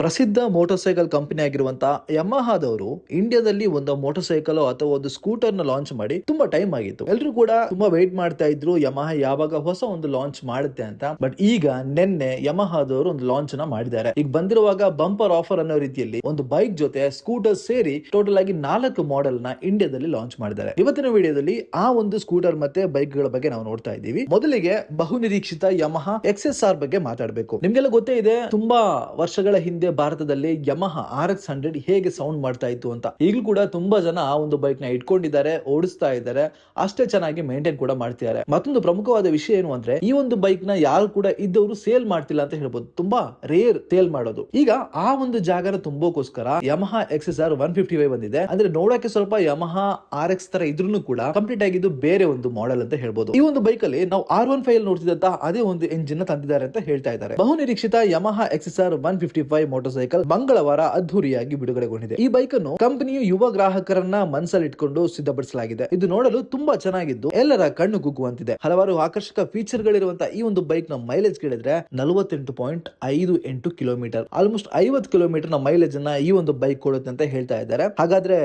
ಪ್ರಸಿದ್ಧ motor cycle company ಆಗಿರುವಂತಹ ಯಮಹಾದವರು ಇಂಡಿಯಾದಲ್ಲಿ ಒಂದು ಮೋಟಾರ್ ಸೈಕಲ್ ಅಥವಾ ಒಂದು ಸ್ಕೂಟರ್ನ ಲಾಂಚ್ ಮಾಡಿ ತುಂಬಾ ಟೈಮ್ ಆಗಿತ್ತು. ಎಲ್ಲರೂ ಕೂಡ ತುಂಬಾ ವೇಟ್ ಮಾಡ್ತಾ ಇದ್ರು, ಯಮಹ ಯಾವಾಗ ಹೊಸ ಒಂದು ಲಾಂಚ್ ಮಾಡುತ್ತೆ ಅಂತ. ಬಟ್ ಈಗ ನಿನ್ನೆ ಯಮಹಾದವರು ಒಂದು ಲಾಂಚ್ನ ಮಾಡಿದ್ದಾರೆ. ಈಗ ಬಂದಿರುವಾಗ ಬಂಪರ್ ಆಫರ್ ಅನ್ನೋ ರೀತಿಯಲ್ಲಿ ಒಂದು ಬೈಕ್ ಜೊತೆ ಸ್ಕೂಟರ್ ಸೇರಿ ಟೋಟಲ್ ಆಗಿ ನಾಲ್ಕು ಮಾಡೆಲ್ನ ಇಂಡಿಯಾದಲ್ಲಿ ಲಾಂಚ್ ಮಾಡಿದ್ದಾರೆ. ಇವತ್ತಿನ ವಿಡಿಯೋದಲ್ಲಿ ಆ ಒಂದು ಸ್ಕೂಟರ್ ಮತ್ತೆ ಬೈಕ್ಗಳ ಬಗ್ಗೆ ನಾವು ನೋಡ್ತಾ ಇದ್ದೀವಿ. ಮೊದಲಿಗೆ ಬಹುನಿರೀಕ್ಷಿತ ಯಮಹ ಎಕ್ಸ್ ಆರ್ ಬಗ್ಗೆ ಮಾತಾಡಬೇಕು. ನಿಮ್ಗೆಲ್ಲ ಗೊತ್ತೇ ಇದೆ, ತುಂಬಾ ವರ್ಷಗಳ ಹಿಂದೆ ಭಾರತದಲ್ಲಿ ಯಮಹ ಆರ್ ಎಕ್ಸ್ ಹಂಡ್ರೆಡ್ ಹೇಗೆ ಸೌಂಡ್ ಮಾಡ್ತಾ ಇತ್ತು ಅಂತ. ಈಗಲೂ ಕೂಡ ತುಂಬಾ ಜನ ಆ ಒಂದು ಬೈಕ್ನ ಇಟ್ಕೊಂಡಿದ್ದಾರೆ, ಓಡಿಸ್ತಾ ಇದ್ದಾರೆ, ಅಷ್ಟೇ ಚೆನ್ನಾಗಿ ಮೇಂಟೈನ್ ಕೂಡ ಮಾಡ್ತಿದ್ದಾರೆ. ಮತ್ತೊಂದು ಪ್ರಮುಖವಾದ ವಿಷಯ ಏನು ಅಂದ್ರೆ, ಈ ಒಂದು ಬೈಕ್ನ ಯಾರು ಕೂಡ ಇದ್ದವರು ಸೇಲ್ ಮಾಡ್ತಿಲ್ಲ ಅಂತ ಹೇಳ್ಬೋದು. ತುಂಬಾ ರೇರ್ ಸೇಲ್ ಮಾಡೋದು. ಈಗ ಆ ಒಂದು ಜಾಗನ ತುಂಬೋಕೋಸ್ಕರ Yamaha X S R one fifty five ಬಂದಿದೆ. ಅಂದ್ರೆ ನೋಡಕ್ಕೆ ಸ್ವಲ್ಪ ಯಮಹ ಆರ್ ಎಕ್ಸ್ ತರ ಇದ್ರೂ ಕೂಡ ಕಂಪ್ಲೀಟ್ ಆಗಿದ್ದು ಬೇರೆ ಒಂದು ಮಾಡೆಲ್ ಅಂತ ಹೇಳ್ಬೋದು. ಈ ಒಂದು ಬೈಕ್ ಅಲ್ಲಿ ನಾವು ಆರ್ ಒನ್ ಫೈವ್ ನೋಡ್ತಿದ್ದಂತ ಅದೇ ಒಂದು ಎಂಜಿನ್ ತಂದಿದ್ದಾರೆ ಅಂತ ಹೇಳ್ತಾ ಇದ್ದಾರೆ. ಬಹು ನಿರೀಕ್ಷಿತ Yamaha X S R one fifty five motorcycle ಮಂಗಳವಾರ ಅದ್ದೂರಿಯಾಗಿ ಬಿಡುಗಡೆಗೊಂಡಿದೆ. ಈ ಬೈಕ್ ಅನ್ನು ಕಂಪನಿಯು ಯುವ ಗ್ರಾಹಕರನ್ನ ಮನಸ್ಸಲ್ಲಿಟ್ಕೊಂಡು ಸಿದ್ಧಪಡಿಸಲಾಗಿದೆ. ಇದು ನೋಡಲು ತುಂಬಾ ಚೆನ್ನಾಗಿದ್ದು ಎಲ್ಲರ ಕಣ್ಣು ಕುಗ್ಗುವಂತಿದೆ ಹಲವಾರು ಆಕರ್ಷಕ ಫೀಚರ್ ಗಳಿರುವಂತಹ ಈ ಒಂದು ಬೈಕ್ನ ಮೈಲೇಜ್ ಕೇಳಿದ್ರೆ ನಲವತ್ತೆಂಟು ಪಾಯಿಂಟ್ ಐದು ಎಂಟು ಕಿಲೋಮೀಟರ್. ಆಲ್ಮೋಸ್ಟ್ ಐವತ್ತು ಕಿಲೋಮೀಟರ್ನ ಮೈಲೇಜ್ ಅನ್ನ ಈ ಒಂದು ಬೈಕ್ ಕೊಡುತ್ತೆ ಅಂತ ಹೇಳ್ತಾ ಇದ್ದಾರೆ. ಹಾಗಾದ್ರೆ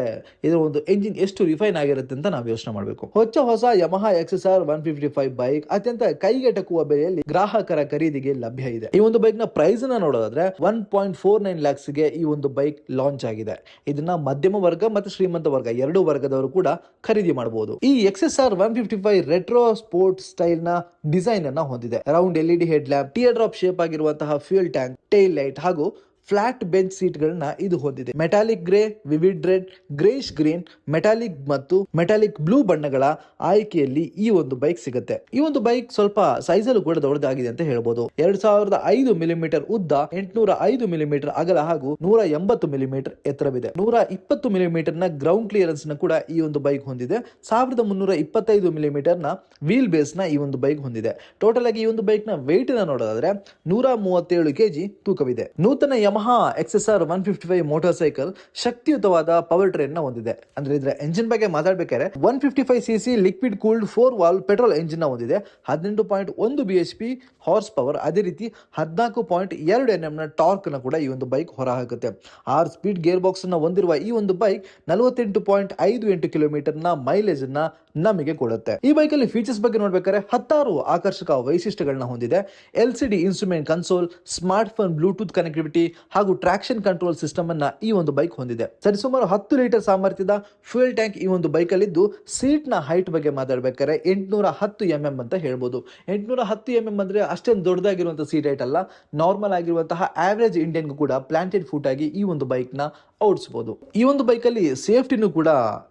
ಇದರ ಒಂದು ಎಂಜಿನ್ ಎಷ್ಟು ರಿಫೈನ್ ಆಗಿರುತ್ತೆ ಅಂತ ನಾವು ಯೋಚನೆ ಮಾಡಬೇಕು. ಹೊಚ್ಚ ಹೊಸ Yamaha X R one fifty five bike ಅತ್ಯಂತ ಕೈಗೆಟಕುವ ಬೆಲೆಯಲ್ಲಿ ಗ್ರಾಹಕರ ಖರೀದಿಗೆ ಲಭ್ಯ ಇದೆ. ಈ ಒಂದು ಬೈಕ್ನ ಪ್ರೈಸ್ನ ನೋಡೋದಾದ್ರೆ ಒನ್ ಪಾಯಿಂಟ್ ಫೋರ್ ನೈನ್ ಲ್ಯಾಕ್ಸ್ಗೆ ಈ ಒಂದು ಬೈಕ್ ಲಾಂಚ್ ಆಗಿದೆ. ಇದನ್ನ ಮಧ್ಯಮ ವರ್ಗ ಮತ್ತು ಶ್ರೀಮಂತ ವರ್ಗ ಎರಡು ವರ್ಗದವರು ಕೂಡ ಖರೀದಿ ಮಾಡಬಹುದು. ಈ X R one fifty five retro sport ಸ್ಟೈಲ್ನ design ಅನ್ನ ಹೊಂದಿದೆ. Round LED head lamp, tear drop shape ಆಗಿರುವಂತಹ ಫ್ಯೂಲ್ ಟ್ಯಾಂಕ್, ಟೈಲ್ ಲೈಟ್ ಹಾಗೂ ಫ್ಲಾಟ್ ಬೆಂಚ್ ಸೀಟ್ ಗಳನ್ನ ಇದು ಹೊಂದಿದೆ. Metallic grey, vivid red greyish green, metallic ಮತ್ತು ಮೆಟಾಲಿಕ್ ಬ್ಲೂ ಬಣ್ಣಗಳ ಆಯ್ಕೆಯಲ್ಲಿ ಈ ಒಂದು ಬೈಕ್ ಸಿಗುತ್ತೆ. ಈ ಒಂದು ಬೈಕ್ ಸ್ವಲ್ಪ ಸೈಜ್ ಅಲ್ಲೂ ಕೂಡ ದೊಡ್ಡದಾಗಿದೆ ಅಂತ ಹೇಳ್ಬೋದು. ಎರಡ್ ಸಾವಿರದ ಐದು ಮಿಲಿಮೀಟರ್ ಉದ್ದ ಎಂಟುನೂರ ಐದು ಮಿಲಿಮೀಟರ್ ಅಗಲ ಹಾಗೂ ನೂರ ಎಂಬತ್ತು ಮಿಲಿಮೀಟರ್ ಎತ್ತರವಿದೆ. ನೂರ ಇಪ್ಪತ್ತು ಮಿಲಿಮೀಟರ್ನ ಗ್ರೌಂಡ್ ಕ್ಲಿಯರೆನ್ಸ್ನ ಕೂಡ ಈ ಒಂದು ಬೈಕ್ ಹೊಂದಿದೆ. ಸಾವಿರದ ಮುನ್ನೂರ ಇಪ್ಪತ್ತೈದು ಮಿಲಿಮೀಟರ್ನ ವೀಲ್ ಬೇಸ್ನ ಈ ಒಂದು ಬೈಕ್ ಹೊಂದಿದೆ. ಟೋಟಲ್ ಆಗಿ ಈ ಒಂದು ಬೈಕ್ನ ವೇಟ್ನ ನೋಡೋದಾದ್ರೆ ನೂರ ಮೂವತ್ತೇಳು ಕೆಜಿ ತೂಕವಿದೆ. ನೂತನ Yamaha X R one fifty five motorcycle ಶಕ್ತಿಯುತವಾದ ಪವರ್ ಟ್ರೈನ್ನ ಹೊಂದಿದೆ. ಅಂದ್ರೆ ಇದರ ಎಂಜಿನ್ ಬಗ್ಗೆ ಮಾತಾಡ್ಬೇಕಾದ್ರೆ one fifty five C C liquid cooled four valve petrol ಎಂಜಿನ್ನ ಹೊಂದಿದೆ. ಹದಿನೆಂಟು ಪಾಯಿಂಟ್ ಒಂದು B H P horse power ಅದೇ ರೀತಿ ಹದಿನಾಲ್ಕು ಪಾಯಿಂಟ್ ಎರಡು ಎನ್ ಎಂ ನ ಟಾರ್ಕ್ನ ಕೂಡ ಈ ಒಂದು ಬೈಕ್ ಹೊರಹಾಕುತ್ತೆ. ಆರ್ ಸ್ಪೀಡ್ ಗೇರ್ ಬಾಕ್ಸ್ನ ಹೊಂದಿರುವ ಈ ಒಂದು ಬೈಕ್ ನಲವತ್ತೆಂಟು ಪಾಯಿಂಟ್ ಐದು ಎಂಟು ಕಿಲೋಮೀಟರ್ನ ಮೈಲೇಜ್ನ ನಮಗೆ ಕೊಡುತ್ತೆ. ಈ ಬೈಕ್ ಅಲ್ಲಿ ಫೀಚರ್ಸ್ ಬಗ್ಗೆ ನೋಡ್ಬೇಕಾದ್ರೆ ಹತ್ತಾರು ಆಕರ್ಷಕ ವೈಶಿಷ್ಟ್ಯಗಳನ್ನ ಹೊಂದಿದೆ. L C D instrument console smartphone Bluetooth connectivity ಹಾಗೂ ಟ್ರಾಕ್ಷನ್ ಕಂಟ್ರೋಲ್ ಸಿಸ್ಟಮ್ ಅನ್ನ ಈ ಒಂದು ಬೈಕ್ ಹೊಂದಿದೆ. ಸರಿಸುಮಾರು ಹತ್ತು ಲೀಟರ್ ಸಾಮರ್ಥ್ಯದ ಫ್ಯೂಯಲ್ ಟ್ಯಾಂಕ್ ಈ ಒಂದು ಬೈಕ್ ಅಲ್ಲಿದ್ದು ಸೀಟ್ನ ಹೈಟ್ ಬಗ್ಗೆ ಮಾತಾಡ್ಬೇಕಾದ್ರೆ ಎಂಟುನೂರ ಹತ್ತು ಎಂ ಅಂತ ಹೇಳ್ಬೋದು. ಎಂಟುನೂರ ಹತ್ತು ಎಂ ಎಂ ಅಂದ್ರೆ ಅಷ್ಟೇನು ದೊಡ್ಡದಾಗಿರುವಂತಹ ಸೀಟ್ ಹೈಟ್ ಅಲ್ಲ ನಾರ್ಮಲ್ ಆಗಿರುವಂತಹ ಆವರೇಜ್ ಇಂಡಿಯನ್ಗೂ ಕೂಡ ಪ್ಲಾಂಟೆಡ್ ಫುಟ್ ಆಗಿ ಈ ಒಂದು ಬೈಕ್ನ ಓಡಿಸಬಹುದು. ಈ ಒಂದು ಬೈಕ್ ಅಲ್ಲಿ ಸೇಫ್ಟಿನೂ ಕೂಡ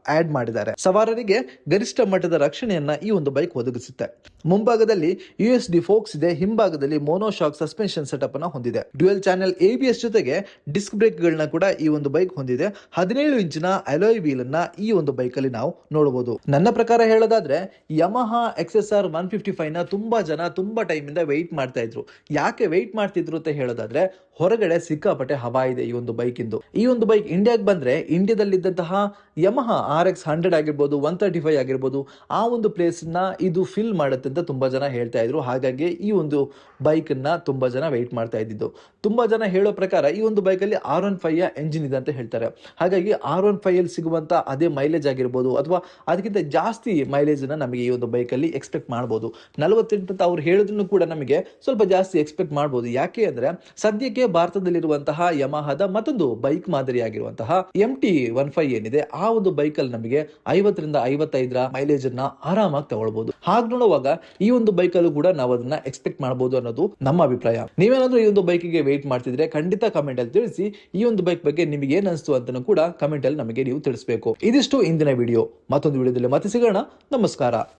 ಆಡ್ ಮಾಡಿದ್ದಾರೆ. ಸವಾರರಿಗೆ ಗರಿಷ್ಠ ಮಟ್ಟದ ರಕ್ಷಣೆಯನ್ನ ಈ ಒಂದು ಬೈಕ್ ಒದಗಿಸುತ್ತೆ. ಮುಂಭಾಗದಲ್ಲಿ ಯು ಎಸ್ ಡಿ ಫೋಕ್ಸ್ ಇದೆ, ಹಿಂಭಾಗದಲ್ಲಿ ಮೋನೋಶಾಕ್ ಸಸ್ಪೆನ್ಷನ್ ಸೆಟಪ್ ಅನ್ನ ಹೊಂದಿದೆ. Dual channel A B S ಜೊತೆಗೆ ಡಿಸ್ಕ್ ಬ್ರೇಕ್ ಗಳನ್ನ ಕೂಡ ಈ ಒಂದು ಬೈಕ್ ಹೊಂದಿದೆ. ಹದಿನೇಳು ಇಂಚಿನ ಅಲೋಯ್ ವೀಲ್ ಅನ್ನ ಈ ಒಂದು ಬೈಕ್ ಅಲ್ಲಿ ನಾವು ನೋಡಬಹುದು. ನನ್ನ ಪ್ರಕಾರ ಹೇಳೋದಾದ್ರೆ, Yamaha X S R one fifty ಫೈವ್ನ ತುಂಬಾ ಜನ ತುಂಬಾ ಟೈಮ್ ಇಂದ ವೆಯ್ಟ್ ಮಾಡ್ತಾ ಇದ್ರು. ಯಾಕೆ ವೆಯ್ಟ್ ಮಾಡ್ತಿದ್ರು ಅಂತ ಹೇಳೋದಾದ್ರೆ, ಹೊರಗಡೆ ಸಿಕ್ಕಾಪಟ್ಟೆ ಹವಾ ಇದೆ ಈ ಒಂದು ಬೈಕ್ ಇಂದು ಈ ಒಂದು ಬೈಕ್ ಇಂಡಿಯಾಗೆ ಬಂದರೆ ಇಂಡಿಯಾದಲ್ಲಿದ್ದಂತಹ ಯಮಹ ಆರ್ ಎಕ್ಸ್ ಹಂಡ್ರೆಡ್ ಆಗಿರ್ಬೋದು ಒನ್ ತರ್ಟಿ ಫೈವ್ ಆಗಿರ್ಬೋದು, ಆ ಒಂದು ಪ್ಲೇಸನ್ನ ಇದು ಫಿಲ್ ಮಾಡುತ್ತೆ ಅಂತ ತುಂಬ ಜನ ಹೇಳ್ತಾ ಇದ್ರು. ಹಾಗಾಗಿ ಈ ಒಂದು ಬೈಕನ್ನು ತುಂಬ ಜನ ವೆಯ್ಟ್ ಮಾಡ್ತಾ ಇದ್ದಿದ್ದು. ತುಂಬ ಜನ ಹೇಳೋ ಪ್ರಕಾರ ಈ ಒಂದು ಬೈಕಲ್ಲಿ ಆರ್ ಒನ್ ಫೈವ್ ಎಂಜಿನ್ ಇದೆ ಅಂತ ಹೇಳ್ತಾರೆ. ಹಾಗಾಗಿ ಆರ್ ಒನ್ ಫೈವ್ ಸಿಗುವಂಥ ಅದೇ ಮೈಲೇಜ್ ಆಗಿರ್ಬೋದು ಅಥವಾ ಅದಕ್ಕಿಂತ ಜಾಸ್ತಿ ಮೈಲೇಜ್ನ ನಮಗೆ ಈ ಒಂದು ಬೈಕಲ್ಲಿ ಎಕ್ಸ್ಪೆಕ್ಟ್ ಮಾಡಬಹುದು ನಲವತ್ತೆಂಟು ಅಂತ ಅವ್ರು ಹೇಳಿದ್ರು ಕೂಡ ನಮಗೆ ಸ್ವಲ್ಪ ಜಾಸ್ತಿ ಎಕ್ಸ್ಪೆಕ್ಟ್ ಮಾಡಬಹುದು ಯಾಕೆ ಅಂದರೆ ಸದ್ಯಕ್ಕೆ ಭಾರತದಲ್ಲಿರುವಂತಹ ಯಮಹದ ಮತ್ತೊಂದು ಬೈಕ್ ಮಾದರಿಯಾಗಿರುವಂತಹ ಎಂ ಟಿ ಒನ್ ಫೈವ್ ಏನಿದೆ, ಆ ಒಂದು ಬೈಕ್ ಅಲ್ಲಿ ನಮಗೆ ಐವತ್ತರಿಂದ ಐವತ್ತೈದರ ಮೈಲೇಜ್ ಅನ್ನ ಆರಾಮಾಗಿ ತಗೊಳ್ಬಹುದು ಹಾಗೆ ನೋಡುವಾಗ ಈ ಒಂದು ಬೈಕ್ ಅಲ್ಲೂ ಕೂಡ ನಾವು ಅದನ್ನ ಎಕ್ಸ್ಪೆಕ್ಟ್ ಮಾಡಬಹುದು ಅನ್ನೋದು ನಮ್ಮ ಅಭಿಪ್ರಾಯ. ನೀವೇನಾದ್ರೂ ಈ ಒಂದು ಬೈಕಿಗೆ ವೇಟ್ ಮಾಡ್ತಿದ್ರೆ ಖಂಡಿತ ಕಮೆಂಟ್ ಅಲ್ಲಿ ತಿಳಿಸಿ, ಈ ಒಂದು ಬೈಕ್ ಬಗ್ಗೆ ನಿಮಗೆ ಏನ್ ಅನಿಸ್ತು ಅಂತ ಕೂಡ ಕಮೆಂಟ್ ಅಲ್ಲಿ ನಮಗೆ ನೀವು ತಿಳಿಸಬೇಕು. ಇದಿಷ್ಟು ಇಂದಿನ ವಿಡಿಯೋ ಮತ್ತೊಂದು ವಿಡಿಯೋದಲ್ಲಿ ಮತ್ತೆ ಸಿಗೋಣ. ನಮಸ್ಕಾರ.